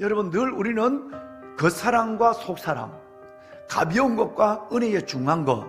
여러분 늘 우리는 겉사람과 속사람, 가벼운 것과 은혜의 중한 것,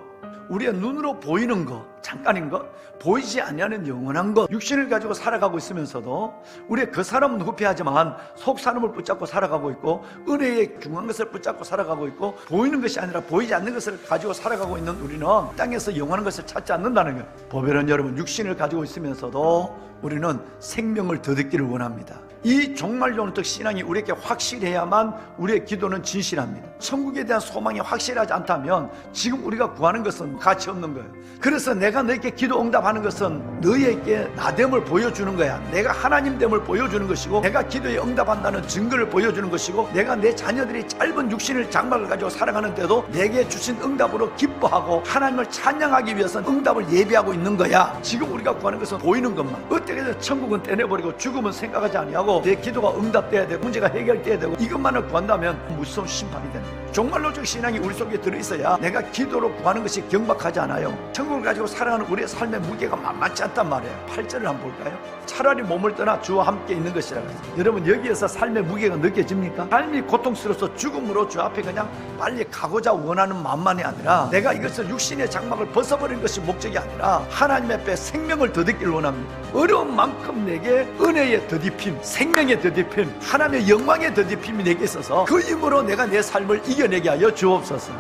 우리의 눈으로 보이는 것, 잠깐인 것, 보이지 않냐는 영원한 것, 육신을 가지고 살아가고 있으면서도 우리의 그 사람은 후피하지만 속 사람을 붙잡고 살아가고 있고 은혜의 중한 것을 붙잡고 살아가고 있고 보이는 것이 아니라 보이지 않는 것을 가지고 살아가고 있는 우리는 땅에서 영원한 것을 찾지 않는다는 거예요. 보배는 여러분 육신을 가지고 있으면서도 우리는 생명을 더 듣기를 원합니다. 이 종말론적 신앙이 우리에게 확실해야만 우리의 기도는 진실합니다. 천국에 대한 소망이 확실하지 않다면 지금 우리가 구하는 것은 가치 없는 거예요. 그래서 내가 너에게 기도 응답하는 것은 너에게 나됨을 보여주는 거야. 내가 하나님됨을 보여주는 것이고 내가 기도에 응답한다는 증거를 보여주는 것이고 내가 내 자녀들이 짧은 육신을 장막을 가지고 살아가는데도 내게 주신 응답으로 기뻐하고 하나님을 찬양하기 위해서 응답을 예비하고 있는 거야. 지금 우리가 구하는 것은 보이는 것만. 어떻게 해서 천국은 떼내버리고 죽음은 생각하지 아니하고 내 기도가 응답돼야 되고 문제가 해결돼야 되고 이것만을 구한다면 무서운 심판이 되는 거야. 종말론적 신앙이 우리 속에 들어있어야 내가 기도로 구하는 것이 경박하지 않아요. 천국을 가지고 살아가는 우리의 삶의 무게가 만만치 않단 말이에요. 8절을 한번 볼까요? 차라리 몸을 떠나 주와 함께 있는 것이라 그랬어요. 여러분 여기에서 삶의 무게가 느껴집니까? 삶이 고통스러워서 죽음으로 주 앞에 그냥 빨리 가고자 원하는 마음만이 아니라 내가 이것을 육신의 장막을 벗어버리는 것이 목적이 아니라 하나님 앞에 생명을 더 듣기를 원합니다. 어려운 만큼 내게 은혜의 더딥힘, 생명의 더딥힘, 하나님의 영광의 더딥힘이 내게 있어서 그 힘으로 내가 내 삶을 이겨내게 하여 주옵소서.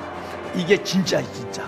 이게 진짜이 진짜.